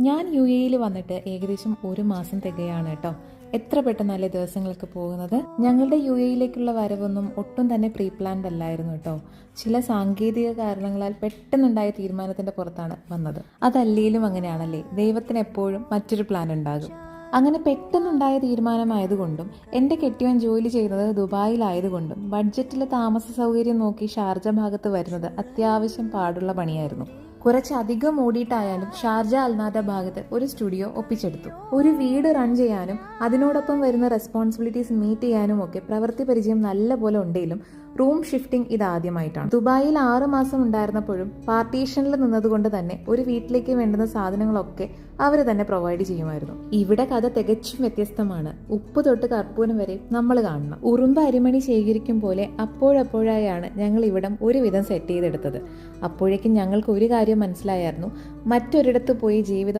ഞാൻ യു എയിൽ വന്നിട്ട് ഏകദേശം ഒരു മാസം തികയാണ് കേട്ടോ എത്ര പെട്ടെന്നല്ലേ ദിവസങ്ങൾക്ക് പോകുന്നത്? ഞങ്ങളുടെ യു എയിലേക്കുള്ള വരവൊന്നും ഒട്ടും തന്നെ പ്രീ പ്ലാൻഡ് അല്ലായിരുന്നു കേട്ടോ ചില സാങ്കേതിക കാരണങ്ങളാൽ പെട്ടെന്നുണ്ടായ തീരുമാനത്തിന്റെ പുറത്താണ് വന്നത്. അതല്ലേലും അങ്ങനെയാണല്ലേ? ദൈവത്തിന് എപ്പോഴും മറ്റൊരു പ്ലാൻ ഉണ്ടാകും. അങ്ങനെ പെട്ടെന്നുണ്ടായ തീരുമാനമായതുകൊണ്ടും എന്റെ കെട്ടിയവൻ ജോലി ചെയ്യുന്നത് ദുബായിലായതുകൊണ്ടും ബഡ്ജറ്റിലെ താമസ സൗകര്യം നോക്കി ഷാർജ ഭാഗത്ത് വരുന്നത് അത്യാവശ്യം പാടുള്ള പണിയായിരുന്നു. കുറച്ചധികം ഓടിയിട്ടായാലും ഷാർജ അൽനാദ ഭാഗത്ത് ഒരു സ്റ്റുഡിയോ ഒപ്പിച്ചെടുത്തു. ഒരു വീട് റൺ ചെയ്യാനും അതിനോടൊപ്പം വരുന്ന റെസ്പോൺസിബിലിറ്റീസ് മീറ്റ് ചെയ്യാനും ഒക്കെ പ്രവൃത്തി പരിചയം നല്ല പോലെ ഉണ്ടെങ്കിലും റൂം ഷിഫ്റ്റിംഗ് ഇതാദ്യമായിട്ടാണ്. ദുബായിൽ ആറ് മാസം ഉണ്ടായിരുന്നപ്പോഴും പാർട്ടീഷനിൽ നിന്നതുകൊണ്ട് തന്നെ ഒരു വീട്ടിലേക്ക് വേണ്ടുന്ന സാധനങ്ങളൊക്കെ അവർ തന്നെ പ്രൊവൈഡ് ചെയ്യുമായിരുന്നു. ഇവിടെ കഥ തികച്ചും വ്യത്യസ്തമാണ്. ഉപ്പ് തൊട്ട് കർപ്പൂരം വരെ നമ്മൾ കാണണം. ഉറുമ്പ് അരിമണി ശേഖരിക്കും പോലെ അപ്പോഴപ്പോഴായാണ് ഞങ്ങൾ ഇവിടം ഒരുവിധം സെറ്റ് ചെയ്തെടുത്തത്. അപ്പോഴേക്കും ഞങ്ങൾക്ക് ഒരു കാര്യം മനസ്സിലായായിരുന്നു മറ്റൊരിടത്ത് പോയി ജീവിതം